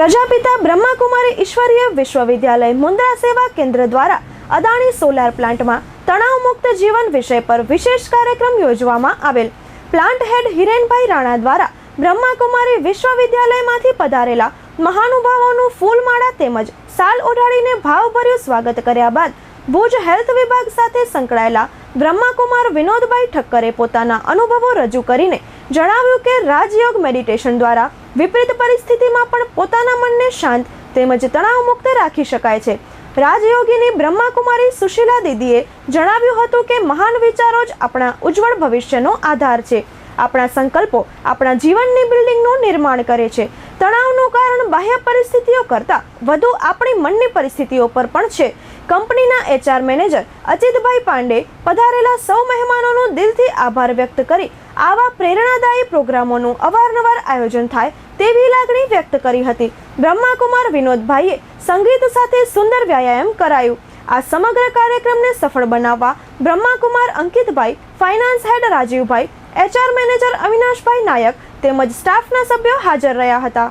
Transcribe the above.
પ્રજાપિતા બ્રહ્માકુમારી ઈશ્વરીય વિશ્વવિદ્યાલય મુન્દ્રા સેવા કેન્દ્ર દ્વારા અદાણી સોલાર પ્લાન્ટમાં તણાવમુક્ત જીવન વિષય પર વિશેષ કાર્યક્રમ યોજવામાં આવેલ. પ્લાન્ટ હેડ હિરેનભાઈ રાણા દ્વારા બ્રહ્માકુમારી વિશ્વવિદ્યાલયમાંથી પધારેલા મહાનુભાવોનું ફૂલમાળા તેમજ સાલ ઓઢાડીને ભાવભર્યું સ્વાગત કર્યા બાદ ભુજ હેલ્થ વિભાગ સાથે સંકળાયેલા બ્રહ્માકુમાર વિનોદભાઈ ઠક્કરે પોતાના અનુભવો રજૂ કરીને જણાવ્યું કે રાજયોગ મેડિટેશન દ્વારા વિપરીત પરિસ્થિતિમાં પણ પોતાના મનને શાંત તેમજ તણાવ મુક્ત રાખી શકાય છે. રાજયોગીની બ્રહ્માકુમારી સુશીલા દીદીએ જણાવ્યું હતું કે મહાન વિચારો જ આપણા ઉજ્જવળ ભવિષ્યનો આધાર છે. આપણા સંકલ્પો આપણા જીવનની બિલ્ડિંગનું નિર્માણ કરે છે. તણાવનું કારણ બાહ્ય પરિસ્થિતિઓ કરતાં વધુ આપણી મનની પરિસ્થિતિઓ પર પણ છે. કંપનીના એચઆર મેનેજર અચિતભાઈ પાંડે પધારેલા સૌ મહેમાનોનો દિલથી આભાર વ્યક્ત કરી આવા પ્રેરણાદાયી પ્રોગ્રામોનું અવારનવાર આયોજન થાય તેવી લાગણી વ્યક્ત કરી હતી. બ્રહ્માકુમાર વિનોદભાઈએ સંગીત સાથે સુંદર વ્યાયામ કરાયું. આ સમગ્ર કાર્યક્રમને સફળ બનાવવા બ્રહ્માકુમાર અંકિતભાઈ, ફાઇનાન્સ હેડ રાજીવભાઈ, એચઆર મેનેજર અવિનાશભાઈ નાયક તેમજ સ્ટાફના સભ્યો હાજર રહ્યા હતા.